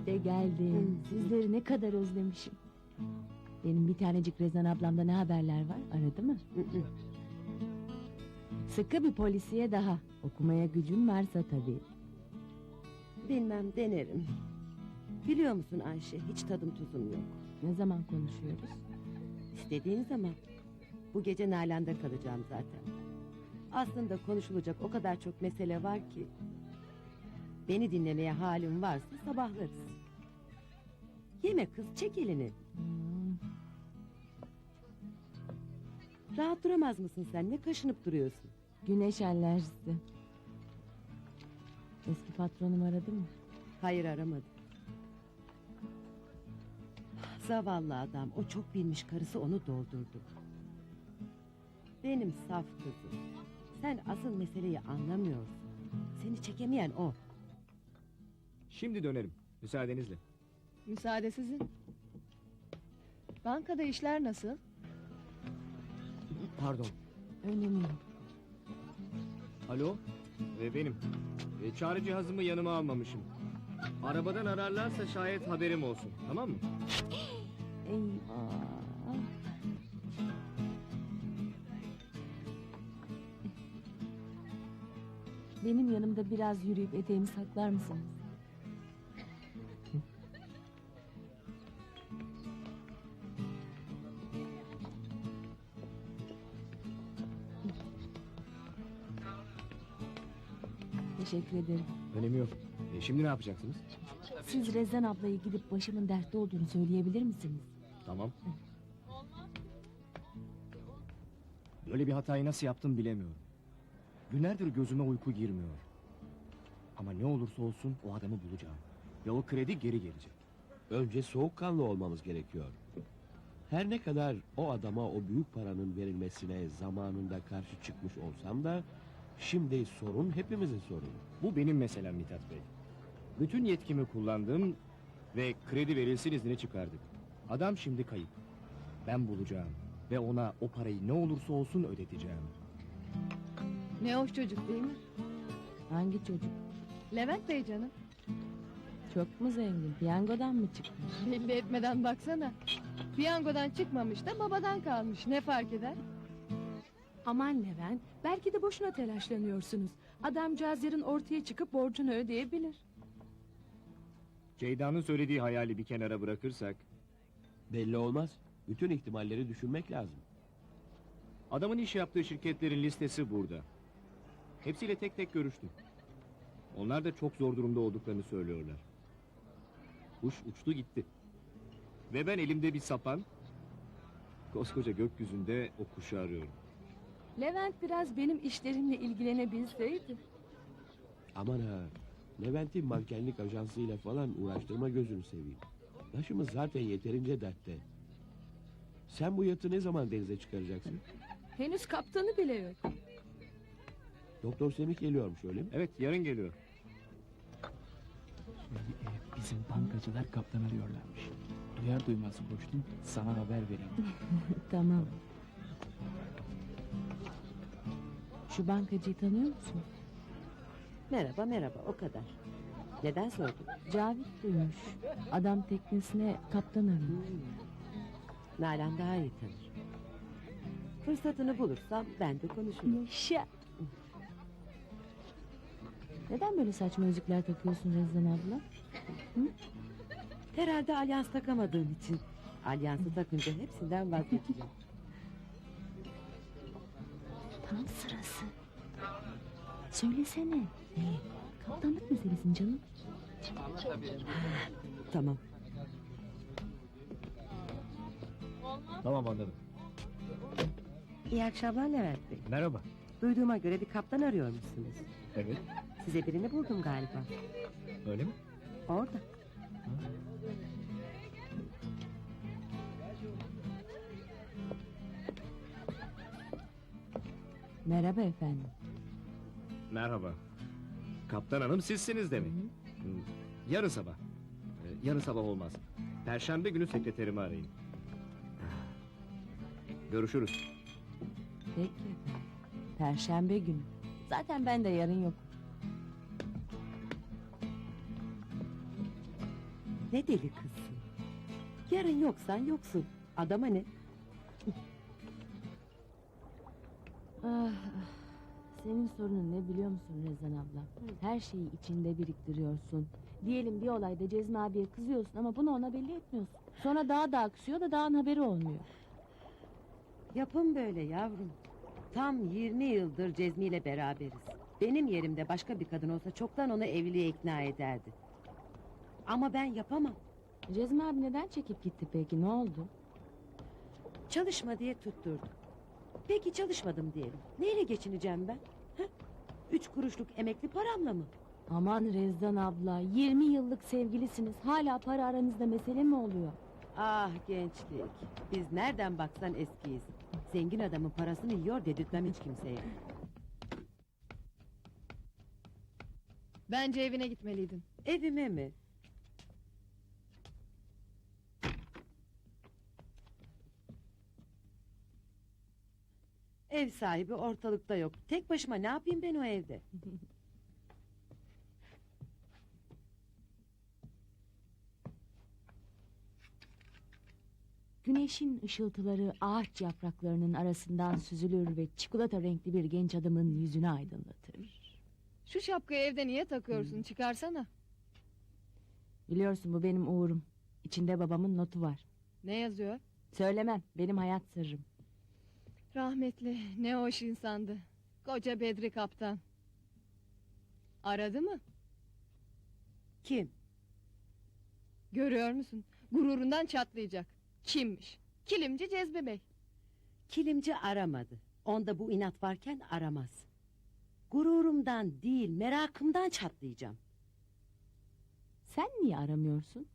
İşte geldim. Sizleri ne kadar özlemişim. Benim bir tanecik Rezan ablamda ne haberler var? Aradı mı? Sıkı bir polisiye daha. Okumaya gücün varsa tabii. Bilmem denerim. Biliyor musun Ayşe hiç tadım tuzum yok. Ne zaman konuşuyoruz? İstediğin zaman. Bu gece Nalan'da kalacağım zaten. Aslında konuşulacak o kadar çok mesele var ki. Beni dinlemeye halim varsa sabahlarız. Yeme kız çek elini. Rahat duramaz mısın sen ne kaşınıp duruyorsun? güneş alerjisi. Eski patronum aradı mı? Hayır aramadım. Zavallı adam o çok bilmiş karısı onu doldurdu. Benim saf kızım. Sen asıl meseleyi anlamıyorsun. Seni çekemeyen o. Şimdi dönerim. Müsaadenizle. Müsaade sizin. Bankada işler nasıl? Pardon. Önemi yok. Alo? Ve benim. E, çağrı cihazımı yanıma almamışım. Arabadan ararlarsa şayet haberim olsun. Tamam mı? Eyvah. Benim yanımda biraz yürüyüp eteğimi saklar mısınız? Teşekkür ederim. Önemi yok. E, şimdi ne yapacaksınız? Siz Rezan ablayı gidip başımın dertte olduğunu söyleyebilir misiniz? Tamam. Böyle bir hatayı nasıl yaptım bilemiyorum. Günlerdir gözüme uyku girmiyor. Ama ne olursa olsun o adamı bulacağım. Ve o kredi geri gelecek. Önce soğukkanlı olmamız gerekiyor. Her ne kadar o adama o büyük paranın verilmesine zamanında karşı çıkmış olsam da şimdi sorun hepimizin sorunu. Bu benim meselem Mithat Bey. Bütün yetkimi kullandım ve kredi verilsin izni çıkardık. Adam şimdi kayıp. Ben bulacağım ve ona o parayı ne olursa olsun ödeteceğim. Ne hoş çocuk değil mi? Hangi çocuk? Levent Bey canım. Çok mu zengin? Piyangodan mı çıkmış? Belli etmeden baksana. Piyangodan çıkmamış da babadan kalmış. Ne fark eder? Aman Levent, belki de boşuna telaşlanıyorsunuz. Adamcağız yarın ortaya çıkıp borcunu ödeyebilir. Ceyda'nın söylediği hayali bir kenara bırakırsak... Belli olmaz. Bütün ihtimalleri düşünmek lazım. Adamın iş yaptığı şirketlerin listesi burada. Hepsiyle tek tek görüştüm. Onlar da çok zor durumda olduklarını söylüyorlar. Kuş uçtu gitti. Ve ben elimde bir sapan... ...koskoca gökyüzünde o kuşu arıyorum. Levent biraz benim işlerimle ilgilenebilseydi. Aman ha. Levent'i mankenlik ajansıyla falan uğraştırma gözünü seveyim. Başımız zaten yeterince dertte. Sen bu yatı ne zaman denize çıkaracaksın? Henüz kaptanı bile yok. Doktor Semih geliyormuş öyle mi? Evet yarın geliyor. Bizim bankacılar kaptan arıyorlarmış. Duyar duymaz koştum sana haber vereyim. Tamam. Şu bankacıyı tanıyor musun? Merhaba merhaba o kadar. Neden sordun? Cavit duymuş. Adam teknesine kaptan arıyor. Nalan daha iyi tanır. Fırsatını bulursam ben de konuşurum. Yaşa. Neden böyle saçma yüzükler takıyorsun Rezan abla? Herhalde alyans takamadığım için. Alyansı takınca hepsinden vazgeçeceğim. Tam sırası. Söylesene. Ne? Kaptanlık meselesini canım. tamam. Tamam anladım. İyi akşamlar Levent Bey. Merhaba. Duyduğuma göre bir kaptan arıyormuşsunuz. Evet Size birini buldum galiba. öyle mi? Orada. Merhaba efendim. Merhaba. Kaptan hanım sizsiniz demek. Hmm, Yarın sabah. Ee, Yarın sabah olmaz. Perşembe günü sekreterimi arayın. Görüşürüz. Peki efendim. Perşembe günü. Zaten ben de yarın yok. Ne deli kızsın. Yarın yoksan yoksun. Adama ne? Ah, ah. Senin sorunun ne biliyor musun Rezan abla? Her şeyi içinde biriktiriyorsun. Diyelim bir olayda Cezmi abiye kızıyorsun ama bunu ona belli etmiyorsun. Sonra daha da aksıyor da dağın haberi olmuyor. Yapın böyle yavrum. Tam 20 yıldır Cezmi ile beraberiz. Benim yerimde başka bir kadın olsa çoktan onu evliliğe ikna ederdi. Ama ben yapamam. Cezmi abi neden çekip gitti peki ne oldu? Çalışma diye tutturdu. Peki çalışmadım diyelim. Neyle geçineceğim ben? Heh? Üç kuruşluk emekli paramla mı? Aman Rezan abla 20 yıllık sevgilisiniz. Hala para aranızda mesele mi oluyor? Ah gençlik. Biz nereden baksan eskiyiz. Zengin adamın parasını yiyor dedirtmem hiç kimseye. Bence evine gitmeliydin. Evime mi? Ev sahibi ortalıkta yok. Tek başıma ne yapayım ben o evde? Güneşin ışıltıları ağaç yapraklarının arasından süzülür ve çikolata renkli bir genç adamın yüzünü aydınlatır. Şu şapkayı evde niye takıyorsun? Çıkarsana. Biliyorsun bu benim uğurum. İçinde babamın notu var. Ne yazıyor? Söylemem benim hayat sırrım. Rahmetli ne hoş insandı. Koca Bedri kaptan. Aradı mı? Kim? Görüyor musun? Gururundan çatlayacak. Kimmiş? Kilimci Cezmi Bey. Kilimci aramadı. Onda bu inat varken aramaz. Gururumdan değil merakımdan çatlayacağım. Sen niye aramıyorsun?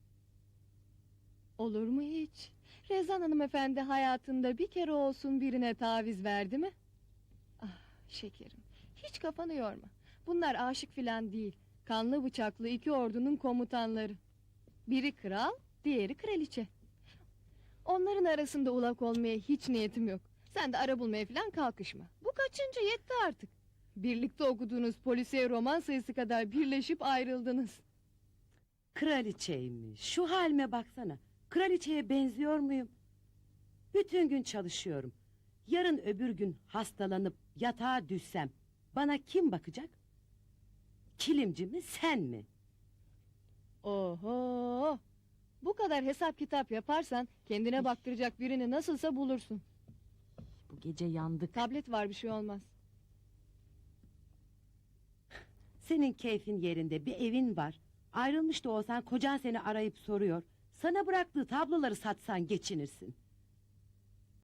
Olur mu hiç? Rezan hanımefendi hayatında bir kere olsun birine taviz verdi mi? Ah şekerim. Hiç kafanı yorma. Bunlar aşık filan değil. Kanlı bıçaklı iki ordunun komutanları. Biri kral, diğeri kraliçe. Onların arasında ulak olmaya hiç niyetim yok. Sen de ara bulmaya filan kalkışma. Bu kaçıncı yetti artık. Birlikte okuduğunuz polisiye roman sayısı kadar birleşip ayrıldınız. Kraliçeymiş. Şu halime baksana. Kraliçeye benziyor muyum? Bütün gün çalışıyorum. Yarın öbür gün hastalanıp yatağa düşsem bana kim bakacak? Kilimci mi sen mi? Oho! Bu kadar hesap kitap yaparsan kendine baktıracak birini nasılsa bulursun. Bu gece yandık. Tablet var bir şey olmaz. Senin keyfin yerinde bir evin var. Ayrılmış da olsan kocan seni arayıp soruyor. Sana bıraktığı tabloları satsan geçinirsin.